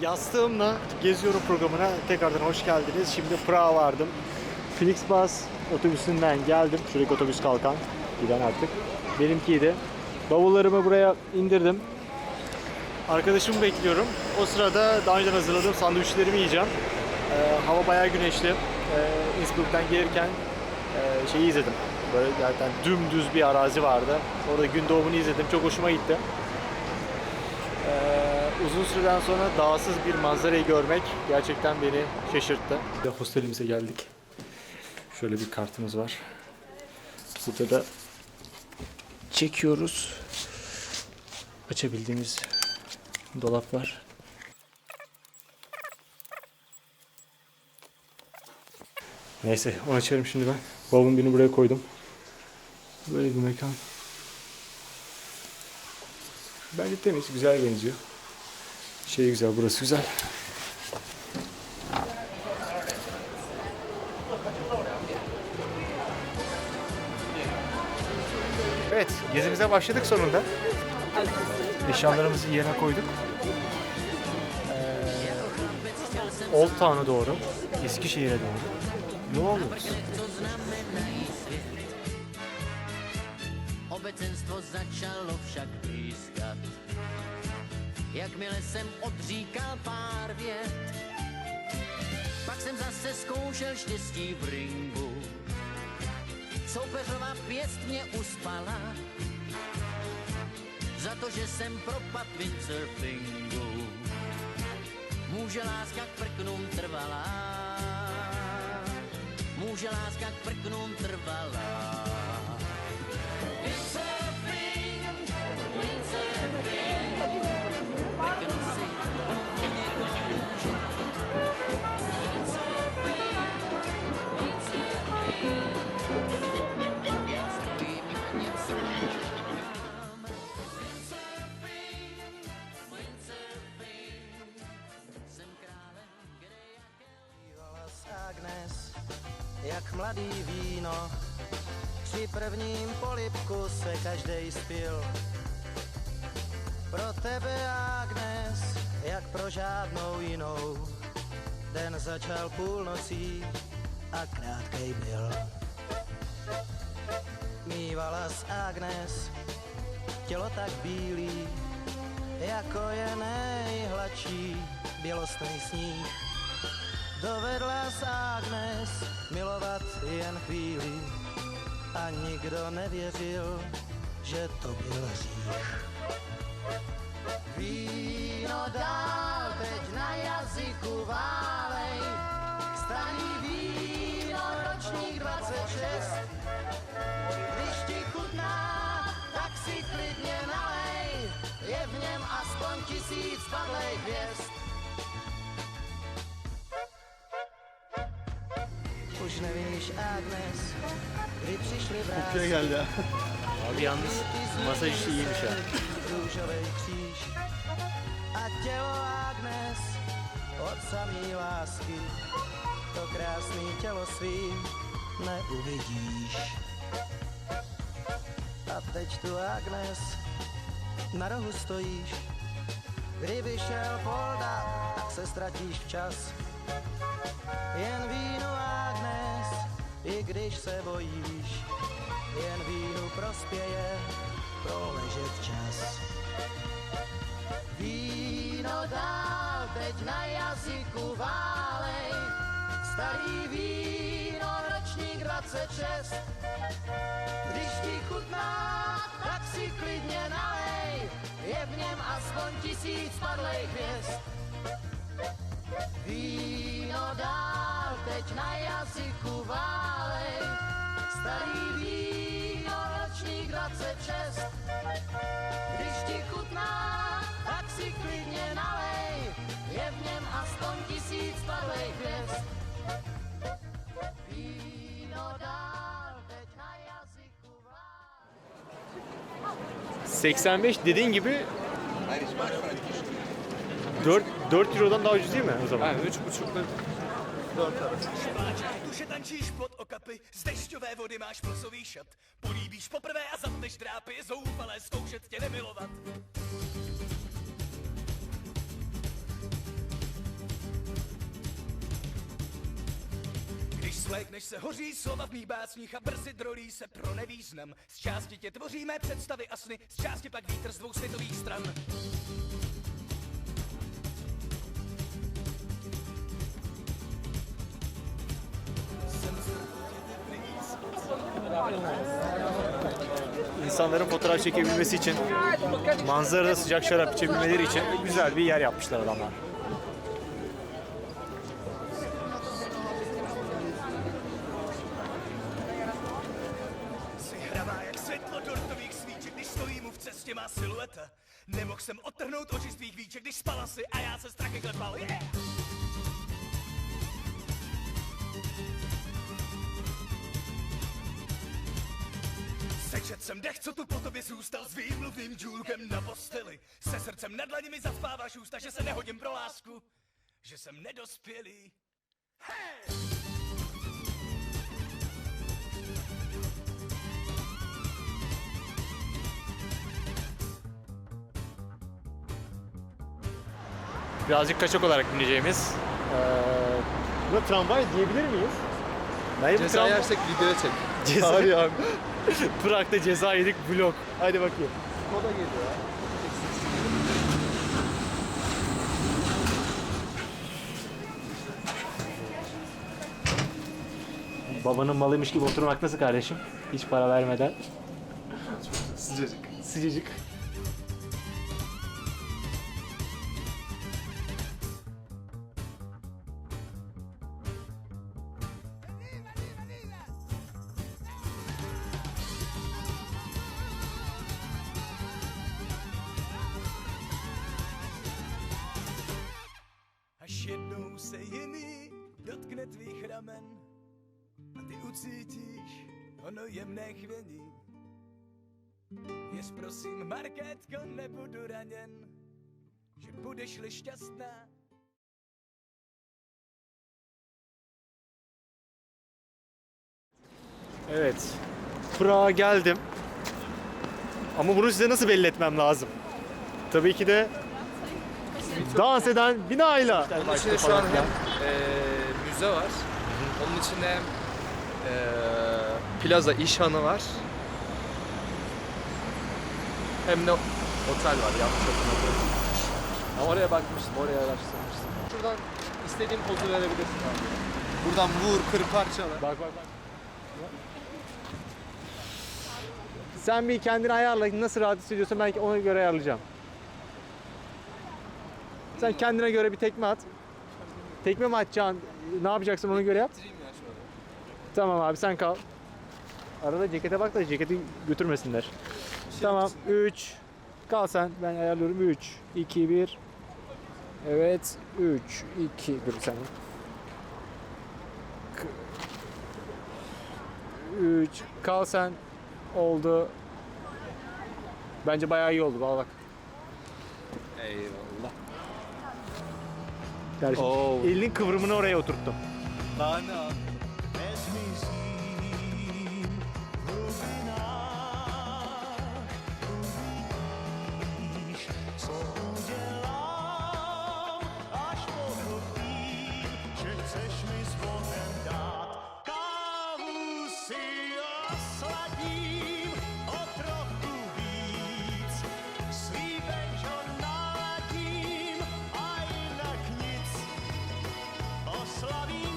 Yastığımla geziyorum programına tekrardan hoş geldiniz. Şimdi Prag'a vardım. Flixbus otobüsünden geldim. Şuradaki otobüs kalkan. Giden artık. Benimkiydi. Bavullarımı buraya indirdim. Arkadaşımı bekliyorum. O sırada daha önceden hazırladığım sandviçlerimi yiyeceğim. Ee, hava bayağı güneşli. Ee, Innsbruck'tan gelirken e, şeyi izledim. Böyle zaten dümdüz bir arazi vardı. Orada gün doğumunu izledim. Çok hoşuma gitti. Ee, uzun süreden sonra dağsız bir manzarayı görmek gerçekten beni şaşırttı. Hostelimize geldik. Şöyle bir kartımız var. Burada da çekiyoruz. Açabildiğimiz dolap var. Neyse onu açarım şimdi ben. Babamın birini buraya koydum. Böyle bir mekan. Bence temiz, güzel benziyor. Şey güzel, burası güzel. Evet, gezimize başladık sonunda. Eşyalarımızı yerine koyduk. Ee, Old Town'a doğru, Eskişehir'e doğru yol alıyoruz. Obecenstvo začalo však pískat. Jakmile jsem odříkal pár vět, pak jsem zase zkoušel štěstí v ringu. Soupeřová pěst mě uspala, za to, že jsem propad windsurfingu. Může láska k prknům trvalá, může láska k prknům trvalá. Jak mladý víno. Při prvním polipku se každej spil. Pro tebe, Agnes, jak pro žádnou jinou. Den začal půlnocí a krátkej byl. Mívala s Agnes, tělo tak bílý, jako je nejhladší bělostný sníh. Dovedla s Agnes milovat jen chvíli a nikdo nevěřil, že to byl hřích. Víno dál teď na jazyku válej, starý víno ročník 26. Když ti chutná, tak si klidně nalej, je v něm aspoň tisíc padlej hvězd. Vrázky. geldi ya. Abi yalnız masaj işi iyiymiş ha. Růžovej kříž a tělo Agnes od samý lásky. To krásný tělo svým neuvidíš. A teď tu Agnes na rohu stojíš. Kdyby šel polda, tak se ztratíš včas. Jen víno když se bojíš, jen vínu prospěje proležet čas. Víno dál teď na jazyku válej, starý víno ročník 26. Když ti chutná, tak si klidně nalej, je v něm aspoň tisíc padlej hvězd. Víno dál teď na jazyku válej, starý víno ročník 26. Když ti chutná, tak si klidně nalej, je v něm aspoň tisíc padlej hvězd. Víno dál teď na jazyku válej. 85 dediğin gibi 4, 4 Euro'dan daha ucuz değil mi o zaman? Yani üç buçukla Tu Že tančíš pod okapy, z dešťové vody máš plusový šat. Políbíš poprvé a zapneš drápy, zoufalé zkoušet tě nemilovat. Když svlékneš se hoří slova v mých básních a brzy drolí se pro nevýznam. Z části tě tvoříme představy a sny, z části pak vítr z dvou světových stran. İnsanların fotoğraf çekebilmesi için, manzarada sıcak şarap içebilmeleri için güzel bir yer yapmışlar adamlar. Silueta. Nemohl jsem otrhnout oči z tvých víček, když spala si a já se strachy klepal. Yeah! Sečet jsem dech, co tu po tobě zůstal s výmluvným džůlkem na posteli. Se srdcem na dlani mi zaspáváš ústa, že se nehodím pro lásku, že jsem nedospělý. Hey! Birazcık kaçak olarak bineceğimiz. Ee, buna tramvay diyebilir miyiz? Bu Ceza tramvay- yersek videoya çek. Ceza- Hayır abi. Prag'da ceza yedik vlog. Hadi bakayım. O da geliyor ya. Babanın malıymış gibi oturmak nasıl kardeşim? Hiç para vermeden. Sıcacık. Sıcacık. Se jiný dotkne tvých ramen a ty ucítíš ono jemné chvění. Věř prosím, Markétko, nebudu raněn, že budeš-li šťastná, Evet. Prag'a geldim. Ama bunu size nasıl belli etmem lazım? Tabii ki de dans eden binayla. Onun içinde şu an hem eee, müze var. Onun içinde hem eee, plaza işhanı var. Hem de otel var yanlış hatırlamıyorum. Ha, oraya bakmıştım, oraya araştırmıştım. Şuradan istediğin pozu verebilirsin abi. Buradan vur, kır, parçala. Bak bak bak. Sen bir kendini ayarla. Nasıl rahat hissediyorsan ben ona göre ayarlayacağım. Sen kendine göre bir tekme at. Tekme mi atacaksın? Ne yapacaksın ona göre yap. Tamam abi sen kal. Arada cekete bak da ceketi götürmesinler. Tamam 3. Kal sen ben ayarlıyorum 3 2 1 Evet 3 2 dur sen. 3 kal sen oldu. Bence bayağı iyi oldu bak bak. Eyvallah. Kardeşim, Oo. elinin kıvrımını oraya oturttum. Daha ne abi? slaví.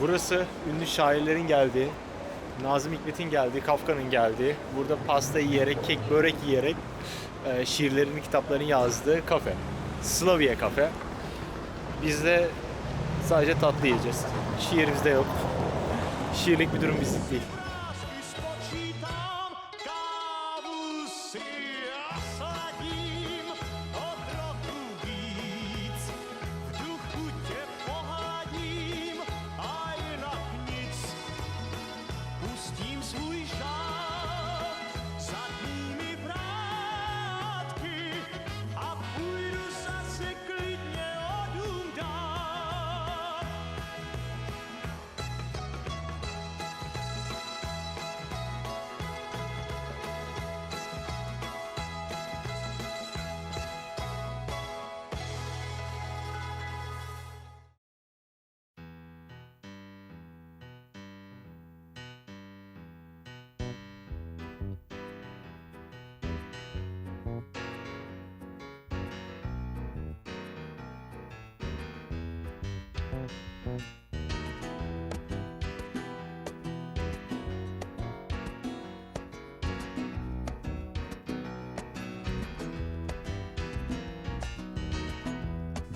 Burası ünlü şairlerin geldiği Nazım Hikmet'in geldiği, Kafka'nın geldiği, burada pasta yiyerek, kek, börek yiyerek e, şiirlerini, kitaplarını yazdığı kafe. Slavia Kafe. Biz de sadece tatlı yiyeceğiz. Şiirimizde yok. Şiirlik bir durum bizlik değil. Spočítám, kávu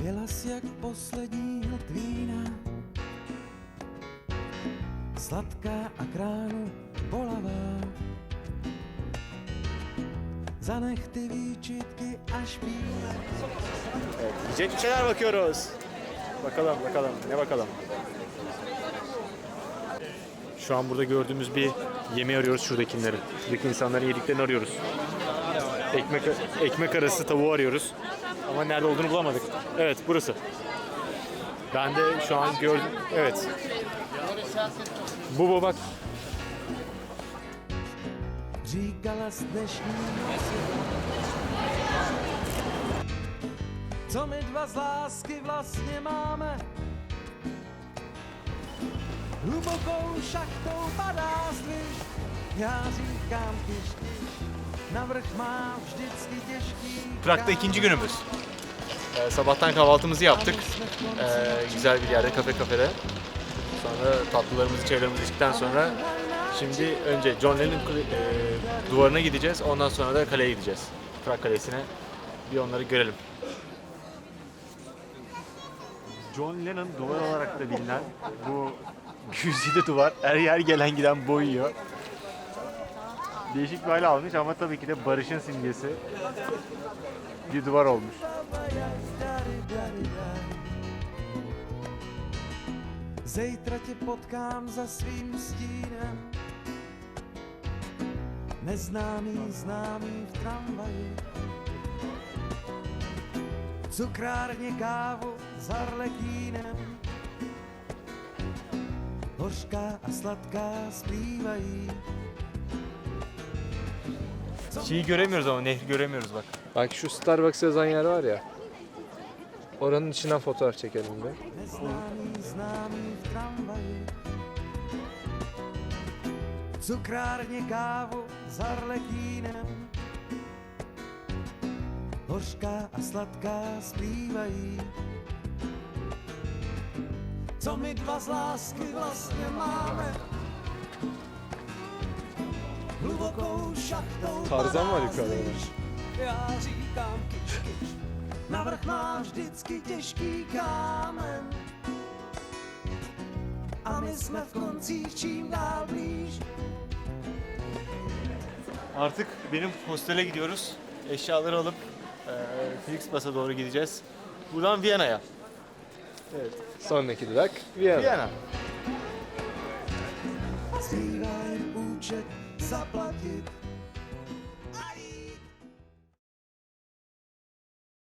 Byla jsi jak poslední vína, sladká a kránu bolavá. Zanech ty výčitky a špína. Evet, yiyecek bir şeyler bakıyoruz. Bakalım, bakalım. Ne bakalım? Şu an burada gördüğümüz bir yemeği arıyoruz şuradakileri. Şuradaki insanların yediklerini arıyoruz. Ekmek, ekmek arası tavuğu arıyoruz. Ama nerede olduğunu bulamadık. Evet, burası. Ben de şu an gördüm. Evet. Bu bu bak. Říkala z dnešní noci. Co my dva z lásky vlastně máme? Hlubokou šachtou padá zdviž, já říkám kyš, Prag'da ikinci günümüz. Ee, sabahtan kahvaltımızı yaptık. Ee, güzel bir yerde, kafe kafede. Sonra tatlılarımızı, çaylarımızı içtikten sonra şimdi önce John Lennon kule- e, duvarına gideceğiz. Ondan sonra da kaleye gideceğiz. Prag Kalesi'ne. Bir onları görelim. John Lennon duvar olarak da bilinen bu güzide duvar her yer gelen giden boyuyor. Değişik bir hale almış ama tabii ki de barışın simgesi bir duvar olmuş. Zejtra tě potkám za svým stínem. Neznámý známý v tramvaji. V cukrárně kávu s harlekínem Hořká a sladká zpívají Şeyi göremiyoruz ama nehri göremiyoruz bak. Bak şu Starbucks yazan yer var ya. Oranın içinden fotoğraf çekelim V cukrárně kávu s harlekínem Hořká a sladká zpívají Co my dva z lásky vlastně máme Tarzan var yukarıda. Navrch má vždycky těžký kámen A my jsme v koncích čím dál blíž Artık benim hostele gidiyoruz. Eşyaları alıp e, Flixbus'a doğru gideceğiz. Buradan Viyana'ya. Sonraki durak Viyana. Viyana.